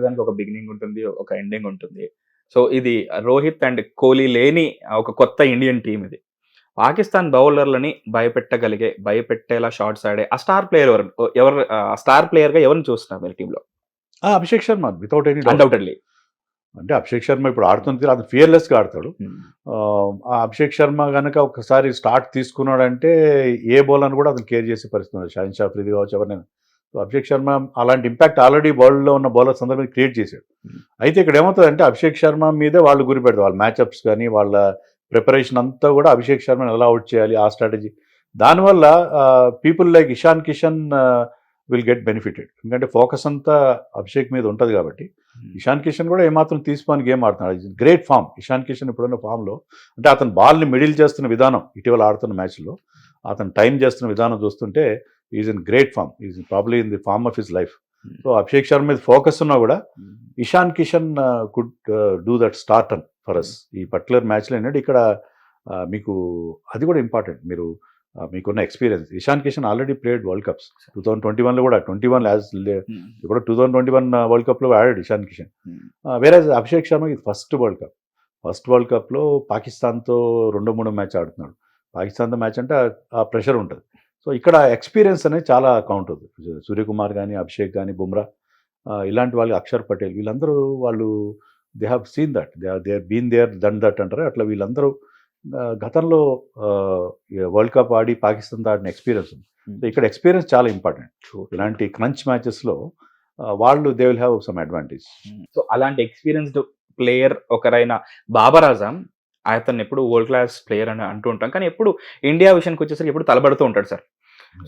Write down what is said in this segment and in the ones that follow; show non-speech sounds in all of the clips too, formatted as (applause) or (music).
దానికి ఒక బిగినింగ్ ఉంటుంది ఒక ఎండింగ్ ఉంటుంది. సో ఇది రోహిత్ అండ్ కోహ్లీ లేని ఒక కొత్త ఇండియన్ టీం ఇది. పాకిస్తాన్ బౌలర్లని భయపెట్టగలిగే భయపెట్టేలా షార్ట్స్ ఆడే ఆ స్టార్ ప్లేయర్ ఎవరు ఎవరు ఆ స్టార్ ప్లేయర్గా ఎవరిని చూస్తున్నారు మీరు టీంలో ఆ, Abhishek Sharma without any doubt undoubtedly అంటే అభిషేక్ శర్మ ఇప్పుడు ఆడుతుంది అది ఫియర్లెస్గా ఆడతాడు. ఆ, ఆ అభిషేక్ శర్మ కనుక ఒకసారి స్టార్ట్ తీసుకున్నాడంటే ఏ బౌలర్ కూడా అతను కేర్ చేసే పరిస్థితి ఉంది షాహిన్ షా ఫ్రీది కావచ్చు ఎవరినైనా. సో అభిషేక్ శర్మ అలాంటి ఇంపాక్ట్ ఆల్రెడీ వరల్డ్లో ఉన్న బౌలర్స్ అందరి మీద క్రియేట్ చేశాడు. Hmm. అయితే ఇక్కడ ఏమవుతుందంటే అభిషేక్ శర్మ మీదే వాళ్ళు గురి పెడతారు. వాళ్ళ మ్యాచ్అప్స్ కానీ వాళ్ళ ప్రిపరేషన్ అంతా కూడా అభిషేక్ శర్మని ఎలా అవుట్ చేయాలి ఆ స్ట్రాటజీ దానివల్ల people like Ishan Kishan will get benefited ఎందుకంటే ఫోకస్ అంతా అభిషేక్ మీద ఉంటుంది కాబట్టి. ఇషాన్ కిషన్ కూడా ఏమాత్రం తీసుకొని గేమ్ ఆడుతున్నాడు. గ్రేట్ ఫామ్ ఇషాన్ కిషన్ ఇప్పుడున్న ఫామ్లో అంటే అతను బాల్ని మిడిల్ చేస్తున్న విధానం ఇటీవల ఆడుతున్న మ్యాచ్లో అతను టైం చేస్తున్న విధానం చూస్తుంటే is in great form is probably in the form of his life. So Abhishek Sharma మీద ఫోకస్ ఉన్నా కూడా Ishan Kishan could do that start on for us ఈ పర్టికులర్ మ్యాచ్లో ఏంటంటే ఇక్కడ uh, మీకు అది కూడా ఇంపార్టెంట్ మీరు uh, మీకున్న experience Ishan Kishan already played world cups two thousand twenty వన్లో కూడా ట్వంటీ వన్ యాజ్ ఇప్పుడు two thousand twenty one world కప్లో ఆడాడు ఇషాన్ కిషన్. వేరే అభిషేక్ శర్మ ఇది first world cup first world కప్లో పాకిస్తాన్తో రెండో మూడో మ్యాచ్ ఆడుతున్నాడు. పాకిస్తాన్తో మ్యాచ్ అంటే ఆ ప్రెషర్ ఉంటుంది. సో ఇక్కడ ఎక్స్పీరియన్స్ అనేది చాలా కౌంట్ అవుతుంది. సూర్యకుమార్ కానీ అభిషేక్ కానీ బుమ్రా ఇలాంటి వాళ్ళు అక్షర్ పటేల్ వీళ్ళందరూ వాళ్ళు they have seen that they they been there done that అంటారు. అట్లా వీళ్ళందరూ గతంలో వరల్డ్ కప్ ఆడి పాకిస్తాన్తో ఆడిన ఎక్స్పీరియన్స్ ఉంది. సో ఇక్కడ ఎక్స్పీరియన్స్ చాలా ఇంపార్టెంట్ ఇలాంటి క్రంచ్ మ్యాచెస్లో వాళ్ళు they will have some advantage so అలాంటి ఎక్స్పీరియన్స్డ్ ప్లేయర్ ఒకరైన బాబర్ ఆజం అతను ఎప్పుడు వరల్డ్ క్లాస్ ప్లేయర్ అని అంటూ ఉంటాం. కానీ ఎప్పుడు ఇండియా విషయానికి వచ్చేసరికి ఎప్పుడు తలబడుతూ ఉంటాడు సార్.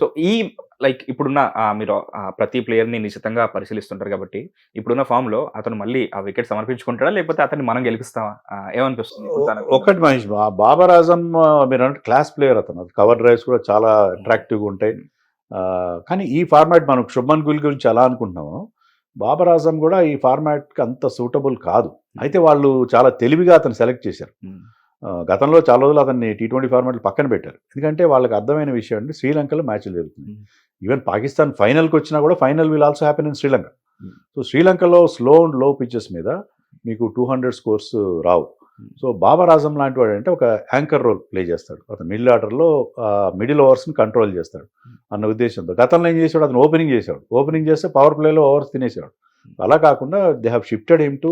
సో ఈ లైక్ ఇప్పుడున్న మీరు ప్రతి ప్లేయర్ని నిశ్చితంగా పరిశీలిస్తుంటారు కాబట్టి ఇప్పుడున్న ఫామ్లో అతను మళ్ళీ ఆ వికెట్ సమర్పించుకుంటాడా? లేకపోతే అతన్ని మనం గెలిపిస్తామా? ఏమనిపిస్తుంది? ఒకటి మహేష్ బాబర్ ఆజం మీరు అంటే క్లాస్ ప్లేయర్ అతను. అది కవర్ డ్రైవ్స్ కూడా చాలా అట్రాక్టివ్గా ఉంటాయి. ఆ, కానీ ఈ ఫార్మాట్ మనం శుభ్మన్ గుల్ గురించి ఎలా అనుకుంటున్నామో బాబర్ ఆజం కూడా ఈ ఫార్మాట్కి అంత సూటబుల్ కాదు. అయితే వాళ్ళు చాలా తెలివిగా అతను సెలెక్ట్ చేశారు. గతంలో చాలా రోజులు అతన్ని టీ ట్వంటీ ఫార్మాట్లు పక్కన పెట్టారు. ఎందుకంటే వాళ్ళకి అర్థమైన విషయం అంటే శ్రీలంకలో మ్యాచ్లు జరుగుతుంది ఈవెన్ పాకిస్తాన్ ఫైనల్కి వచ్చినా కూడా final will also happen in Sri Lanka. So శ్రీలంకలో స్లో అండ్లో పిచ్చెస్ మీద మీకు టూ హండ్రెడ్ స్కోర్స్ రావు. సో బాబర్ ఆజం లాంటి వాడు అంటే ఒక యాంకర్ రోల్ ప్లే చేస్తాడు. అతను మిడిల్ ఆర్డర్లో మిడిల్ ఓవర్స్ని కంట్రోల్ చేస్తాడు Hmm. అన్న ఉద్దేశంతో. గతంలో ఏం చేశాడు అతను ఓపెనింగ్ చేశాడు ఓపెనింగ్ చేస్తే పవర్ ప్లేలో ఓవర్స్ తినేసాడు అలా కాకుండా they have shifted him to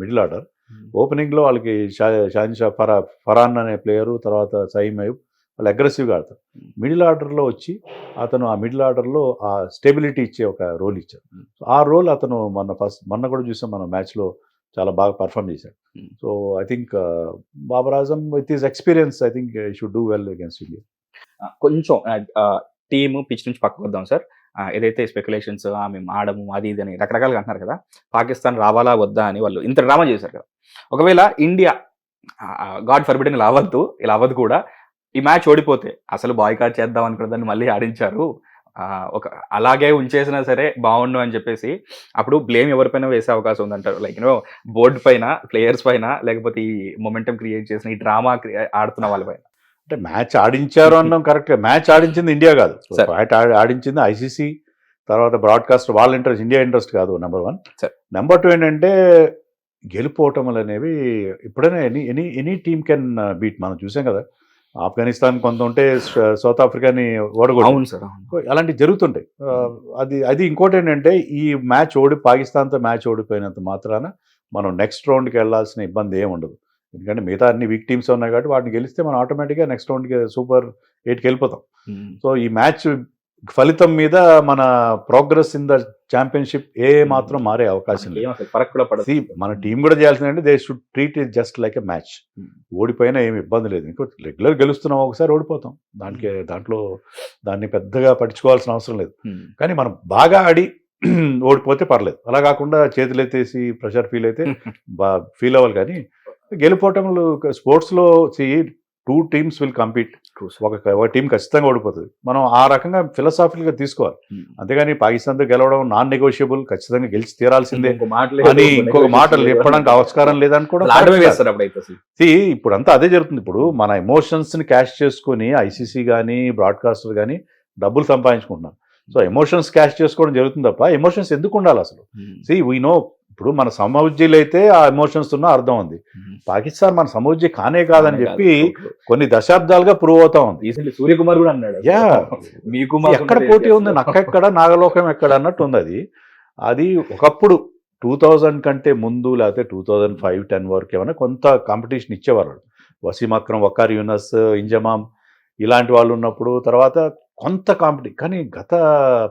middle order. Um, ఓపెనింగ్లో వాళ్ళకి షా షాహిన్ షా ఫరా ఫరాన్ అనే ప్లేయరు తర్వాత సయీం అయూబ్ వాళ్ళు అగ్రెసివ్గా ఆడతారు. మిడిల్ ఆర్డర్లో వచ్చి అతను ఆ మిడిల్ ఆర్డర్లో ఆ స్టెబిలిటీ ఇచ్చే ఒక రోల్ ఇచ్చారు సో ఆ రోల్ అతను మొన్న ఫస్ట్ మొన్న కూడా చూసాం మన మ్యాచ్లో చాలా బాగా పర్ఫామ్ చేశాడు. So I think Babar Azam with his experience I think should do well against India కొంచెం టీమ్ పిచ్ నుంచి పక్కకు వద్దాం సార్. ఏదైతే స్పెక్యులేషన్స్ మేము ఆడము అది ఇది అని రకరకాలుగా అంటున్నారు కదా పాకిస్తాన్ రావాలా వద్దా అని వాళ్ళు ఇంత డ్రామా చేశారు కదా. ఒకవేళ ఇండియా గాడ్ ఫర్బిడన్ ఇలా అవ్వద్దు ఇలా అవ్వదు కూడా ఈ మ్యాచ్ ఓడిపోతే అసలు బాయ్కాట్ చేద్దాం అనుకున్న దాన్ని మళ్ళీ ఆడించారు. ఒక అలాగే ఉంచేసినా సరే బాగుండు అని చెప్పేసి అప్పుడు బ్లేమ్ ఎవరిపైన వేసే అవకాశం ఉందంటారు? లైక్ యూనో బోర్డు పైన ప్లేయర్స్ పైన లేకపోతే ఈ మొమెంటం క్రియేట్ చేసిన ఈ డ్రామా ఆడుతున్న వాళ్ళ పైన? అంటే మ్యాచ్ ఆడించారు అన్నాం కరెక్ట్ మ్యాచ్ ఆడించింది ఇండియా కాదు. మ్యాచ్ ఆడి- ఆడించింది ఐసీసీ తర్వాత బ్రాడ్కాస్ట్ వాళ్ళ ఇంట్రెస్ట్ ఇండియా ఇంట్రెస్ట్ కాదు నెంబర్ వన్. నెంబర్ టూ ఏంటంటే గెలుపోవటములు అనేవి ఎప్పుడైనా any any any team can beat మనం చూసాం కదా ఆఫ్ఘనిస్తాన్ కొంత ఉంటే సౌత్ ఆఫ్రికాని ఓడగొట్టు అవును సార్ అలాంటివి జరుగుతుంటాయి. అది అది ఇంకోటి ఏంటంటే ఈ మ్యాచ్ ఓడి పాకిస్తాన్తో మ్యాచ్ ఓడిపోయినంత మాత్రాన మనం నెక్స్ట్ రౌండ్కి వెళ్ళాల్సిన ఇబ్బంది ఏమి ఉండదు. ఎందుకంటే మిగతా అన్ని వీక్ టీమ్స్ ఉన్నాయి కాబట్టి వాటిని గెలిస్తే మనం ఆటోమేటిక్గా నెక్స్ట్ రౌండ్కి సూపర్ ఎయిట్కి వెళ్ళిపోతాం. సో ఈ మ్యాచ్ ఫలితం మీద మన ప్రోగ్రెస్ ఇన్ ద ఛాంపియన్షిప్ ఏ మాత్రం మారే అవకాశం లేదు. మన టీం కూడా చేయాల్సిందంటే they should treat it just like a match. ఓడిపోయినా ఏమి ఇబ్బంది లేదు. ఇంకో రెగ్యులర్ గెలుస్తున్నాం ఒకసారి ఓడిపోతాం. దానికి దాంట్లో దాన్ని పెద్దగా పట్టించుకోవాల్సిన అవసరం లేదు. కానీ మనం బాగా ఆడి (clears throat) ఓడిపోతే పర్లేదు. అలా కాకుండా చేతులు ఎత్తేసి ప్రెషర్ ఫీల్ అయితే (laughs) బా ఫీల్ అవ్వాలి కానీ గెలుపోవటంలో స్పోర్ట్స్లో టూ టీమ్స్ విల్ కంపీట్. ఒక ఒక టీం ఖచ్చితంగా ఓడిపోతుంది. మనం ఆ రకంగా ఫిలసాఫికల్గా తీసుకోవాలి. అంతేగాని పాకిస్తాన్తో గెలవడం నాన్ నెగోషియబుల్ ఖచ్చితంగా గెలిచి తీరాల్సిందే అని ఇంకో ఇంకొక మాట negotiation లేదు. చెప్పడానికి ఆస్కారం లేదని కూడా ఇప్పుడు అంతా అదే జరుగుతుంది. ఇప్పుడు మన ఎమోషన్స్ని క్యాష్ చేసుకుని ఐసీసీ కానీ బ్రాడ్కాస్టర్ కానీ డబ్బులు సంపాదించుకుంటున్నారు. సో ఎమోషన్స్ క్యాష్ చేసుకోవడం జరుగుతుంది తప్ప ఎమోషన్స్ ఎందుకు ఉండాలి అసలు. సి వీ నో ఇప్పుడు మన సమౌజ్జీలు అయితే ఆ ఎమోషన్స్ ఉన్న అర్థం ఉంది. పాకిస్తాన్ మన సమౌజ్జీ కానే కాదని చెప్పి కొన్ని దశాబ్దాలుగా ప్రూవ్ అవుతా ఉంది. సూర్యకుమార్ కూడా అన్నాడు. Yeah. మీకు ఎక్కడ పోటీ ఉంది? నక్కెక్కడ నాగలోకం ఎక్కడ? అన్నట్టు ఉంది అది. అది ఒకప్పుడు టూ థౌజండ్ కంటే ముందు లేకపోతే టూ థౌజండ్ ఫైవ్ టెన్ వరకు ఏమైనా కొంత కాంపిటీషన్ ఇచ్చేవారు వసీం అక్రమ్ వకార్ యూనస్ ఇంజమాం ఇలాంటి వాళ్ళు ఉన్నప్పుడు తర్వాత కొంత కాంపిటీ కానీ గత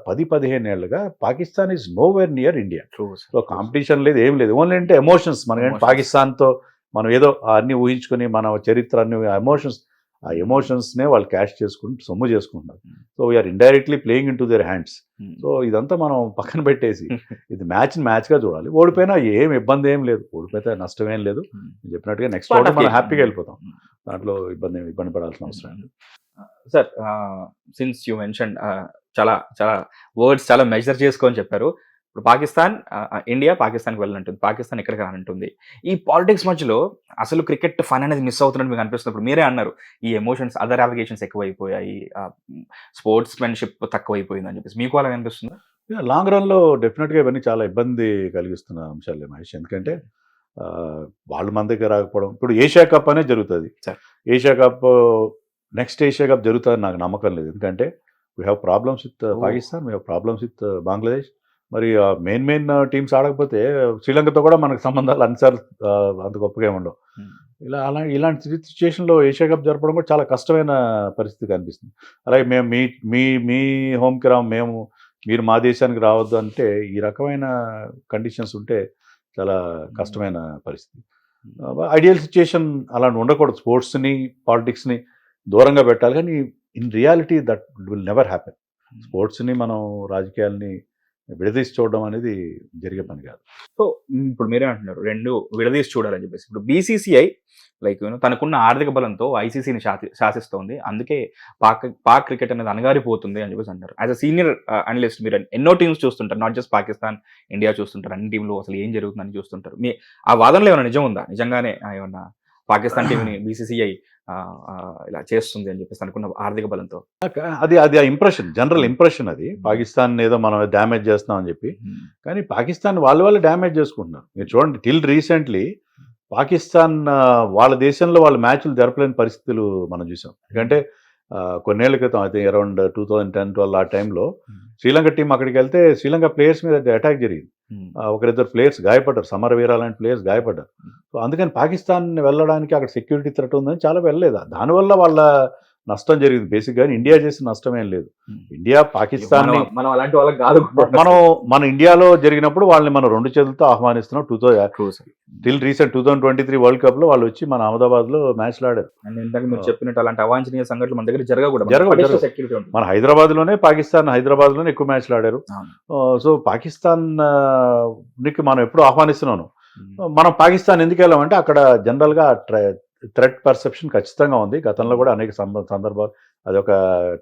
పది పదిహేను ఏళ్ళుగా Pakistan is nowhere near India. So competition లేదు ఏం లేదు. ఓన్లీ అంటే ఎమోషన్స్ మన. పాకిస్తాన్తో మనం ఏదో అన్ని ఊహించుకొని మన చరిత్ర అన్ని ఎమోషన్స్ ఆ ఎమోషన్స్నే వాళ్ళు క్యాష్ చేసుకుని సొమ్ము చేసుకుంటున్నారు. Hmm. So we're indirectly playing into their hands so ఇదంతా మనం పక్కన పెట్టేసి ఇది మ్యాచ్ మ్యాచ్గా చూడాలి. ఓడిపోయినా ఏం ఇబ్బంది ఏం లేదు. ఓడిపోతే నష్టం ఏం లేదు. నేను చెప్పినట్టుగా నెక్స్ట్ మనం. హ్యాపీగా వెళ్ళిపోతాం. దాంట్లో ఇబ్బంది ఇబ్బంది పడాల్సిన అవసరం లేదు. సార్ సిన్స్ యూ మెన్షన్ చాలా చాలా వర్డ్స్ చాలా మెజర్ చేసుకొని చెప్పారు. ఇప్పుడు పాకిస్తాన్ ఇండియా పాకిస్తాన్కి వెళ్ళనంటుంది పాకిస్తాన్ ఎక్కడికి రానంటుంది. ఈ పాలిటిక్స్ మధ్యలో అసలు క్రికెట్ ఫన్ అనేది మిస్ అవుతున్నట్టు మీకు అనిపిస్తున్నప్పుడు మీరే అన్నారు ఈ ఎమోషన్స్ అదర్ అప్లికేషన్స్ ఎక్కువైపోయాయి స్పోర్ట్స్ మెన్షిప్ తక్కువైపోయింది అని చెప్పేసి. మీకు అలా అనిపిస్తుంది? లాంగ్ రన్లో డెఫినెట్గా ఇవన్నీ చాలా ఇబ్బంది కలిగిస్తున్న అంశాలే మహేష్. ఎందుకంటే వాళ్ళు మన దగ్గర రాకపోవడం ఇప్పుడు ఏషియా కప్ అనే జరుగుతుంది. Asia cup next Asia cup జరుగుతుందని నాకు నమ్మకం లేదు ఎందుకంటే we have problems with. Pakistan we have problems with Bangladesh మరి మెయిన్ మెయిన్ టీమ్స్ ఆడకపోతే శ్రీలంకతో కూడా మనకు సంబంధాలు అన్నిసార్లు అంత గొప్పగా ఉండవు Hmm. ఇలా అలా ఇలాంటి సిచ్యుయేషన్లో ఏషియా కప్ జరపడం కూడా చాలా కష్టమైన పరిస్థితి కనిపిస్తుంది అలాగే మేము మీ మీ మీ హోమ్కి రాము మేము మీరు మా దేశానికి రావద్దు అంటే ఈ రకమైన కండిషన్స్ ఉంటే చాలా కష్టమైన పరిస్థితి. ఐడియల్ సిచ్యుయేషన్ అలా ఉండకూడదు. స్పోర్ట్స్ని పాలిటిక్స్ని దూరంగా పెట్టాలి. కానీ in reality that will never happen స్పోర్ట్స్ని మనం రాజకీయాల్ని విడదీసి చూడడం అనేది జరిగే పని కాదు. సో ఇప్పుడు మీరే అంటున్నారు రెండు విడదీసి చూడాలని చెప్పేసి. ఇప్పుడు బీసీసీఐ లైక్ యూనో తనకున్న ఆర్థిక బలంతో ఐసీసీని శాసిస్తోంది. అందుకే పాక్ పాక్ క్రికెట్ అనేది అనగారిపోతుంది అని చెప్పేసి అంటారు యాజ్ అ సీనియర్ అనలిస్ట్ మీరు ఎన్నో టీమ్స్ చూస్తుంటారు. నాట్ జస్ట్ పాకిస్తాన్ ఇండియా చూస్తుంటారు. అన్ని టీంలు అసలు ఏం జరుగుతుందని చూస్తుంటారు. మీ ఆ వాదనలో ఏమైనా నిజం ఉందా? నిజంగానే ఏమన్నా పాకిస్తాన్ టీంని బీసీసీఐ ఇలా చేస్తుంది అని చెప్పేసి అనుకున్న ఆర్థిక బలంతో. అది అది ఆ ఇంప్రెషన్ జనరల్ ఇంప్రెషన్ అది. పాకిస్తాన్ ఏదో మనం డ్యామేజ్ చేస్తున్నాం అని చెప్పి. కానీ పాకిస్తాన్ వాళ్ళు వాళ్ళు డ్యామేజ్ చేసుకుంటున్నారు. మీరు చూడండి టిల్ రీసెంట్లీ పాకిస్తాన్ ఆ, వాళ్ళ దేశంలో వాళ్ళ మ్యాచ్లు జరపలేని పరిస్థితులు మనం చూసాం. ఎందుకంటే కొన్నేళ్ళ క్రితం అయితే around two thousand ten twelve ఆ టైంలో శ్రీలంక టీం అక్కడికి వెళ్తే శ్రీలంక ప్లేయర్స్ మీద అటాక్ జరిగింది. ఆ, ఒకరిద్దరు ప్లేయర్స్ గాయపడ్డారు. సమరవీర లాంటి ప్లేయర్స్ గాయపడ్డారు. సో అందుకని పాకిస్తాన్ వెళ్ళడానికి అక్కడ సెక్యూరిటీ థ్రెట్ ఉందని చాలా వెళ్ళలేదు. దానివల్ల వాళ్ళ నష్టం జరిగింది. బేసిక్గా ఇండియా చేసిన నష్టం ఏం లేదు. ఇండియా పాకిస్తాన్ మనం- మనం అలాంటి వాళ్ళకి కాదు మనం మన ఇండియాలో జరిగినప్పుడు వాళ్ళని మనం రెండు చేతులతో ఆహ్వానిస్తున్నాం. Two thousand till recent two thousand twenty three world కప్లో వాళ్ళు వచ్చి మన అహ్మదాబాద్లో మ్యాచ్ ఆడారు. అండ్ ఇందాక మీరు చెప్పినట్టు అలాంటి అవాంఛనీయ సంఘటనలు మన దగ్గర జరగకూడదు ఉంటుంది. మన హైదరాబాద్లోనే పాకిస్తాన్ హైదరాబాద్లోనే ఎక్కువ మ్యాచ్లు ఆడారు. సో పాకిస్తాన్ నికి మనం ఎప్పుడు ఆహ్వానిస్తున్నాను. మనం పాకిస్తాన్ ఎందుకు వెళ్ళామంటే అక్కడ జనరల్గా థ్రెట్ పర్సెప్షన్ ఖచ్చితంగా ఉంది. గతంలో కూడా అనేక సంద- సందర్భాలు అది ఒక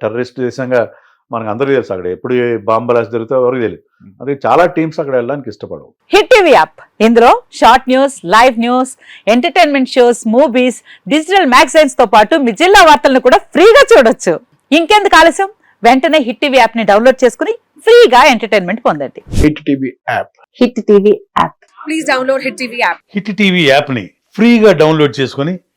టెర్రరిస్ట్ దేశంగా మనకు అందరికీ తెలుసు. అక్కడ ఎప్పుడు బాంబ్ బ్లాస్ట్ జరుగుతుందో ఎవరికి తెలియదు అందుకే చాలా టీమ్స్ అక్కడ వెళ్ళడానికి ఇష్టపడవు. Hit TV app. ఇందులో short news live news entertainment shows movies digital మ్యాగజైన్స్తో పాటు మీ జిల్లా వార్తలను కూడా ఫ్రీగా చూడొచ్చు. ఇంకెందుకు ఆలస్యం? వెంటనే హిట్ టీవీ యాప్ని డౌన్లోడ్ చేసుకుని ఫ్రీగా ఎంటర్టైన్మెంట్ పొందండి. Hit TV app. Hit TV app. Please download Hit TV app. Hit TV యాప్ని ఫ్రీగా డౌన్లోడ్ చేసుకొని